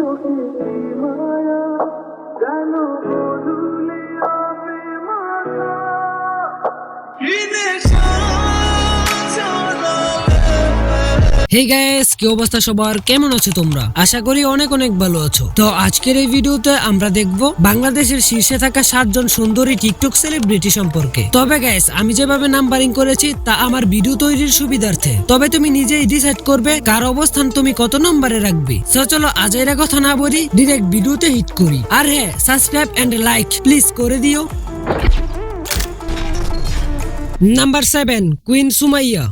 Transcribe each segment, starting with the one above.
Thank you. Hey guys কি অবস্থা সবার? কেমন আছো তোমরা? আশা করি অনেক অনেক ভালো আছো। তো আজকের এই ভিডিওতে আমরা দেখব বাংলাদেশের শীর্ষে থাকা সাতজন সুন্দরী টিকটক সেলিব্রিটি সম্পর্কে। তবে গাইস আমি যেভাবে নাম্বারিং করেছি, তা আমার ভিডিও তৈরির সুবিধার্থে। তবে তুমি নিজেই ডিসাইড করবে কার অবস্থান তুমি কত নম্বরে রাখবে। তো চলো আজ এর কথা না বলি ডিরেক্ট ভিডিওতে হিট করি। আর হ্যাঁ সাবস্ক্রাইব এন্ড লাইক প্লিজ করে দিও। Number seven queen Sumaiya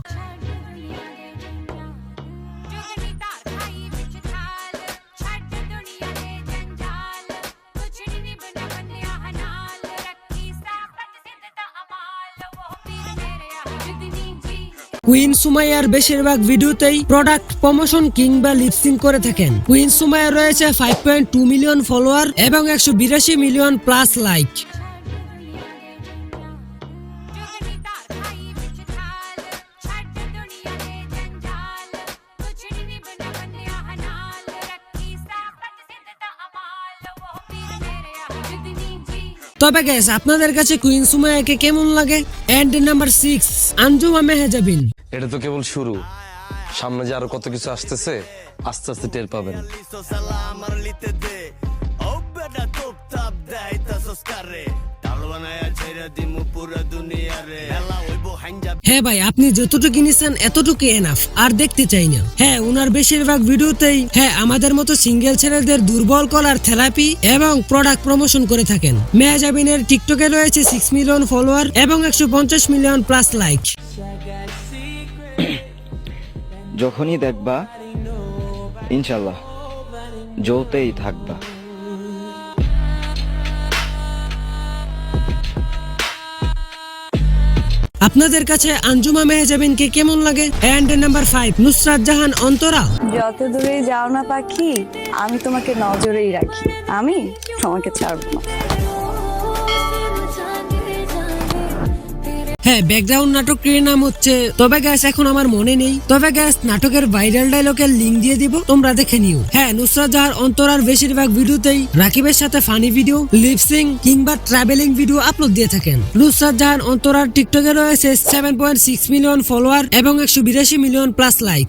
queen সুমাইয়ার বেশিরভাগ ভিডিওতেই প্রোডাক্ট প্রমোশন কিংবা লিপসিং করে থাকেন। কুইন সুমাইয়ার রয়েছে five point two million follower এবং একশো বিরাশি মিলিয়ন প্লাস লাইক তবে গ্যাস আপনাদের কাছে কুইন সুমায়াকে কেমন লাগে? And number six Anjuma Mehjabin. এটা তো কেবল শুরু। সামনে যে আরও কত কিছু আসতেছে, আস্তে আস্তে টের পাবেন। হ্যাঁ ভাই, আপনি যতটুকু নিছেন এতটুকু এনাফ আর দেখতে চাই না। হ্যাঁ উনার বেশিরভাগ ভিডিওতেই হ্যাঁ আমাদের মতো সিঙ্গেল ছেলেদের দুর্বল কলার থেরাপি এবং প্রোডাক্ট প্রমোশন করে থাকেন। মেয়াজাবিনের টিকটকে রয়েছে সিক্স মিলিয়ন ফলোয়ার এবং একশো পঞ্চাশ মিলিয়ন প্লাস লাইক যখনই দেখবা ইনশাল্লাহ জ্বলতেই থাকবা। আপনাদের কাছে আঞ্জুমা মেহজাবিনকে কেমন লাগে? And number five Nusrat Jahan Antara. যত দূরেই যাও না পাখি আমি তোমাকে নজরেই রাখি। আমি তোমাকে ছাড়বো না। হ্যাঁ ব্যাকগ্রাউন্ড নাটকটির নাম হচ্ছে, তবে গ্যাস এখন আমার মনে নেই। তবে গ্যাস নাটকের ভাইরাল ডায়লগের লিঙ্ক দিয়ে দিব, তোমরা দেখে নিও। হ্যাঁ নুসরাত জাহার অন্তরার বেশিরভাগ ভিডিওতেই রাকিবের সাথে ফানি ভিডিও লিপসিং কিংবা ট্রাভেলিং ভিডিও আপলোড দিয়ে থাকেন। নুসরাত জাহান অন্তরার টিকটকে রয়েছে seven point six million follower এবং একশো বিরাশি মিলিয়ন প্লাস লাইক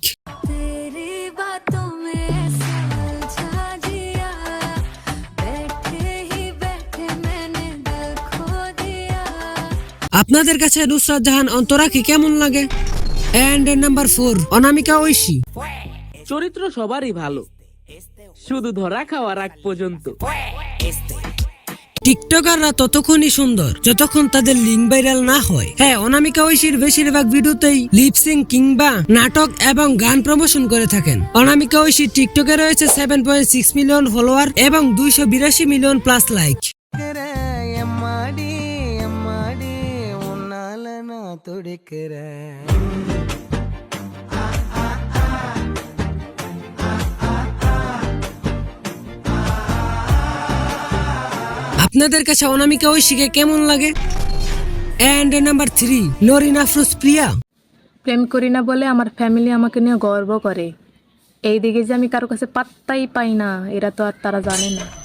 আপনাদের কাছে নুসরাত জাহান অন্তরাকে কেমন লাগে? And number four Anamika Oishi. চরিত্র সবারই ভালো। শুধু ধরা খাওয়ার আগ পর্যন্ত। টিকটকাররা ততক্ষণই সুন্দর যতক্ষণ তাদের লিঙ্ক ভাইরাল না হয়। হ্যাঁ অনামিকা ঐশীর বেশিরভাগ ভিডিওতেই লিপসিং কিংবা নাটক এবং গান প্রমোশন করে থাকেন। অনামিকা ঐশীর টিকটকে রয়েছে seven point six million follower এবং দুইশো বিরাশি মিলিয়ন প্লাস লাইক துடிக்கிறேன் আপনাদের কাছে অনামিকা ঐশীকে কেমন লাগে and number three Norin Afroz Priya প্রেম করি না বলে আমার ফ্যামিলি আমাকে নিয়ে গর্ব করে এই দিকে যে আমি কারো কাছে পাত্তাই পাই না এরা তো আর তারা জানে না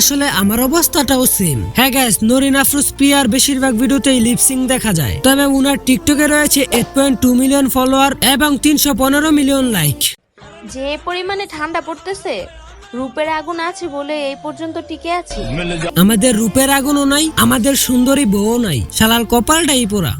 আসলে আমার অবস্থাটাও সেম হ্যাঁ গ্যাস নরিন আফরোজ প্রিয়ার বেশিরভাগ ভিডিওতেই লিপসিং দেখা যায়। তবে উনার টিকটকে রয়েছে eight point two million follower এবং তিনশো পনেরো মিলিয়ন লাইক যে পরিমাণে ঠান্ডা পড়তেছে রূপের আগুন আছে বলে এই পর্যন্ত টিকে আছি। আমাদের রূপের আগুনও নাই আমাদের সুন্দরী বউও নাই। শালাল কপালটাই পোড়া।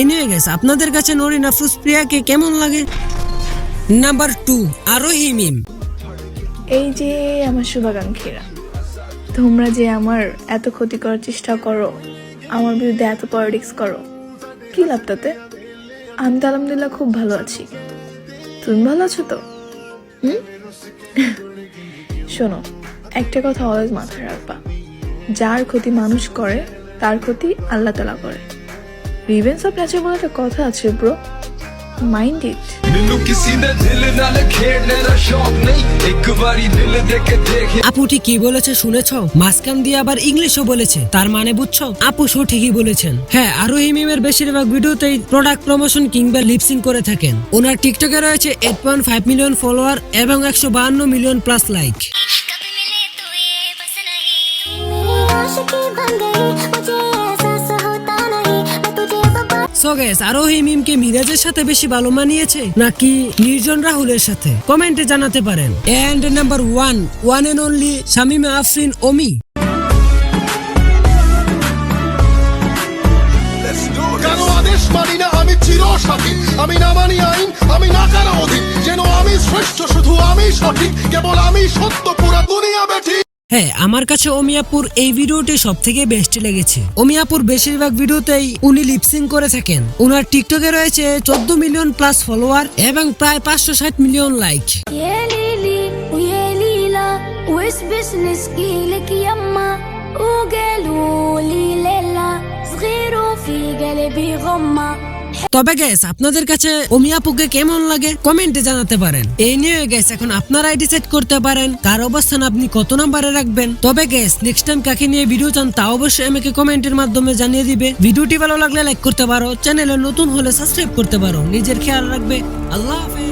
এনিওয়ে গেছে। আপনাদের কাছে নরিন আফরোজ প্রিয়াকে কেমন লাগে? নাম্বার টু আরও হিমিম এই যে আমার শুভাকাঙ্ক্ষীরা, তোমরা যে আমার এত ক্ষতি করার চেষ্টা করো, আমার বিরুদ্ধে এত পলিটিক্স করো, কি লাভ তাতে? আমি তো আলহামদুলিল্লাহ খুব ভালো আছি। তুমি ভালো আছো তো? হুম? শোনো, একটা কথা অলওয়েজ মাথায় রাখবা। যার ক্ষতি মানুষ করে, তার ক্ষতি আল্লাহ তালা করে। রিভেন্স অফ নেচার বলে একটা কথা আছে ব্রো মাইন্ড ইট আপু ঠিক কি বলেছে শুনেছো? মাঝখান দিয়ে আবার ইংলিশও বলেছে। তার মানে বুঝছ? আপু সঠিকই বলেছেন। হ্যাঁ আরও এই মিমের বেশিরভাগ ভিডিওতেই প্রোডাক্ট প্রমোশন কিংবা লিপসিং করে থাকেন। ওনার টিকটকে রয়েছে eight point five million follower এবং একশো বাহান্ন million plus like so guess আরও এই মিমকে মিরাজের সাথে বেশি ভালো মানিয়েছে? নাকি নির্জন রাহুলের সাথে? কমেন্টে জানাতে পারেন। And number one one and only Shamima Afrin Omi. কারও আদেশ মানি না? আমি চির সঠিক। আমি না মানি আইন আমি না কারও অধীন। যেন আমি শ্রেষ্ঠ শুধু আমি সঠিক। কেবল আমি সত্য পুরা দুনিয়া বেঠি হ্যাঁ আমার কাছে অমিয়াপুর এই ভিডিওটি সব থেকে বেস্ট লেগেছে অমিয়াপুর বেশিরভাগ ভিডিওতেই উনি লিপসিং করে থাকেন ওনার টিকটকে রয়েছে চোদ্দ মিলিয়ন প্লাস ফলোয়ার এবং প্রায় পাঁচশো ষাট মিলিয়ন লাইক يا ليلي ويا ليلى وش بنشكي لك يما وقالوا لي ليلى صغير وفي قلبي غمه তবে গ্যাস আপনাদের কাছে অমিয়াপুকে কেমন লাগে? কমেন্টে জানাতে পারেন। এই নিয়ে গ্যাস এখন আপনার আপনারাই ডিসাইড করতে পারেন। কার অবস্থান আপনি কত নাম্বারে রাখবেন? তবে গ্যাস নেক্সট টাইম কাকে নিয়ে ভিডিও চান, তা অবশ্যই আমাকে কমেন্টের মাধ্যমে জানিয়ে দিবে। ভিডিওটি ভালো লাগলে লাইক করতে পারো। চ্যানেলে নতুন হলে সাবস্ক্রাইব করতে পারো। নিজের খেয়াল রাখবে। আল্লাহ হাফেজ।